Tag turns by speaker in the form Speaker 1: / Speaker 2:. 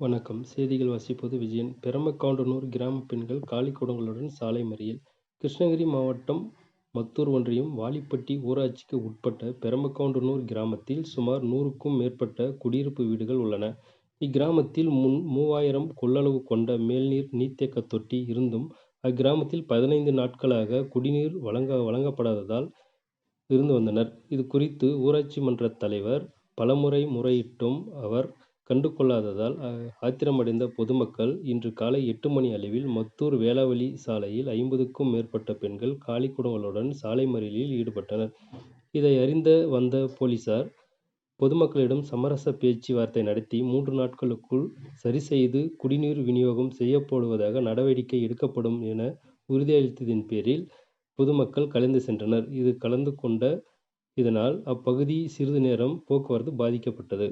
Speaker 1: வணக்கம். செய்திகள் வாசிப்பது விஜயன். பெரமக்காண்டனூர் கிராம பெண்கள் காலிக்குடங்களுடன் சாலை மறியல். கிருஷ்ணகிரி மாவட்டம் மத்தூர் ஒன்றியம் வாலிப்பட்டி ஊராட்சிக்கு உட்பட்ட பெரமக்காண்டனூர் கிராமத்தில் சுமார் நூறுக்கும் மேற்பட்ட குடியிருப்பு வீடுகள் உள்ளன. இக்கிராமத்தில் முன் மூவாயிரம் கொள்ளளவு கொண்ட மேல்நீர் நீர்த்தேக்க தொட்டி இருந்தும் அக்கிராமத்தில் பதினைந்து நாட்களாக குடிநீர் வழங்க வழங்கப்படாததால் இருந்து வந்தனர். இது குறித்து ஊராட்சி மன்ற தலைவர் பலமுறை முறையிட்டும் அவர் கண்டுகொள்ளாததால் ஆத்திரமடைந்த பொதுமக்கள் இன்று காலை எட்டு மணி அளவில் மத்தூர் வேளாவெளி சாலையில் ஐம்பதுக்கும் மேற்பட்ட பெண்கள் காலிக்குடங்களுடன் சாலை மறியலில் ஈடுபட்டனர். இதை அறிந்த வந்த போலீசார் பொதுமக்களிடம் சமரச பேச்சு வார்த்தை நடத்தி மூன்று நாட்களுக்குள் சரிசெய்து குடிநீர் விநியோகம் செய்யப்படுவதாக நடவடிக்கை எடுக்கப்படும் என உறுதியளித்ததின் பேரில் பொதுமக்கள் கலைந்து சென்றனர். இது கலந்து கொண்ட இதனால் அப்பகுதி சிறிது நேரம் போக்குவரத்து பாதிக்கப்பட்டது.